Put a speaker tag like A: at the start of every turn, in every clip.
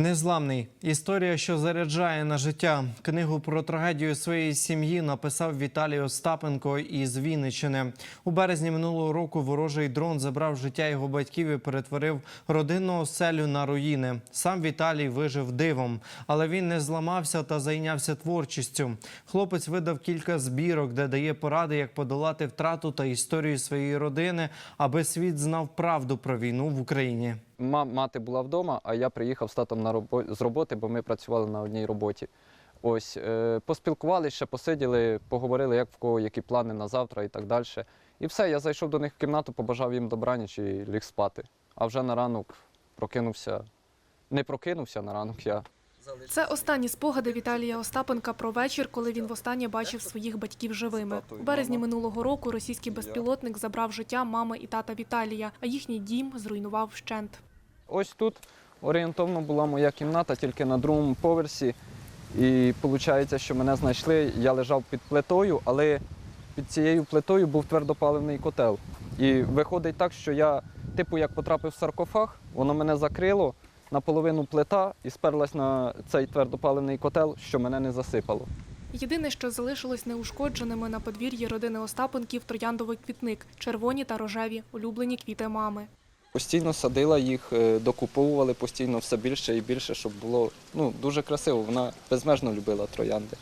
A: Незламний історія, що заряджає на життя. Книгу про трагедію своєї сім'ї написав Віталій Остапенко із Вінниччини. У березні минулого року ворожий дрон забрав життя його батьків і перетворив родинну оселю на руїни. Сам Віталій вижив дивом, але він не зламався та зайнявся творчістю. Хлопець видав кілька збірок, де дає поради, як подолати втрату та історію своєї родини, аби світ знав правду про війну в Україні.
B: Ма- Мати була вдома, а я приїхав з татом на робо- з роботи, бо ми працювали на одній роботі. Ось е, поспілкувалися, ще посиділи, поговорили, як в кого які плани на завтра і так далі. І все, я зайшов до них в кімнату, побажав їм добраніч і ліг спати. А вже на ранок прокинувся. Не прокинувся на ранок я.
C: Це останні спогади Віталія Остапенка про вечір, коли він востаннє бачив своїх батьків живими. У березні минулого року російський безпілотник забрав життя мами і тата Віталія, а їхній дім зруйнував вщент.
B: Ось тут орієнтовно була моя кімната, тільки на другому поверсі. І виходить, що мене знайшли. Я лежав під плитою, але під цією плитою був твердопаливний котел. І виходить так, що я, типу, як потрапив в саркофаг, воно мене закрило наполовину плита і сперлась на цей твердопаливний котел, що мене не засипало.
C: Єдине, що залишилось неушкодженими на подвір'ї родини Остапенків трояндовий квітник, червоні та рожеві, улюблені квіти мами.
B: Постійно садила їх, е, докуповували постійно все більше і більше, щоб було ну, дуже красиво. Вона безмежно любила троянди.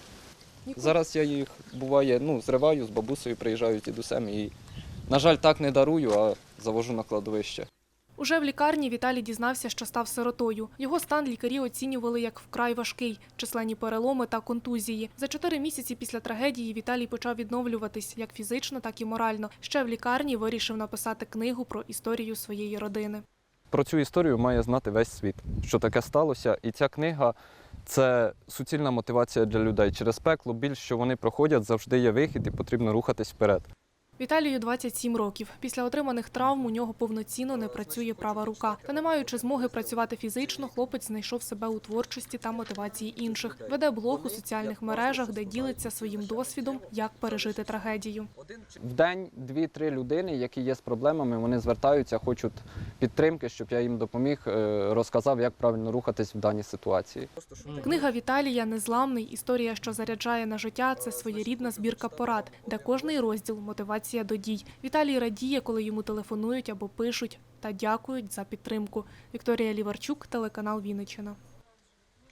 B: Зараз я їх буває, ну, зриваю з бабусею, приїжджаю з дідусем і, на жаль, так не дарую, а завожу на кладовище.
C: Уже в лікарні Віталій дізнався, що став сиротою. Його стан лікарі оцінювали як вкрай важкий, численні переломи та контузії. За чотири місяці після трагедії Віталій почав відновлюватись як фізично, так і морально. Ще в лікарні вирішив написати книгу про історію своєї родини.
B: Про цю історію має знати весь світ, що таке сталося. І ця книга це суцільна мотивація для людей. Через пекло біль, що вони проходять, завжди є вихід і потрібно рухатись вперед.
C: Віталію 27 років. Після отриманих травм у нього повноцінно не працює права рука. Та не маючи змоги працювати фізично, хлопець знайшов себе у творчості та мотивації інших. Веде блог у соціальних мережах, де ділиться своїм досвідом, як пережити трагедію.
B: В день дві-три людини, які є з проблемами, вони звертаються, хочуть підтримки, щоб я їм допоміг, е, розказав, як правильно рухатись в даній ситуації.
C: Книга Віталія Незламний. Історія, що заряджає на життя. Це своєрідна збірка порад, де кожний розділ мотивація до дій. Віталій радіє, коли йому телефонують або пишуть та дякують за підтримку. Вікторія Ліварчук, телеканал Вінниччина.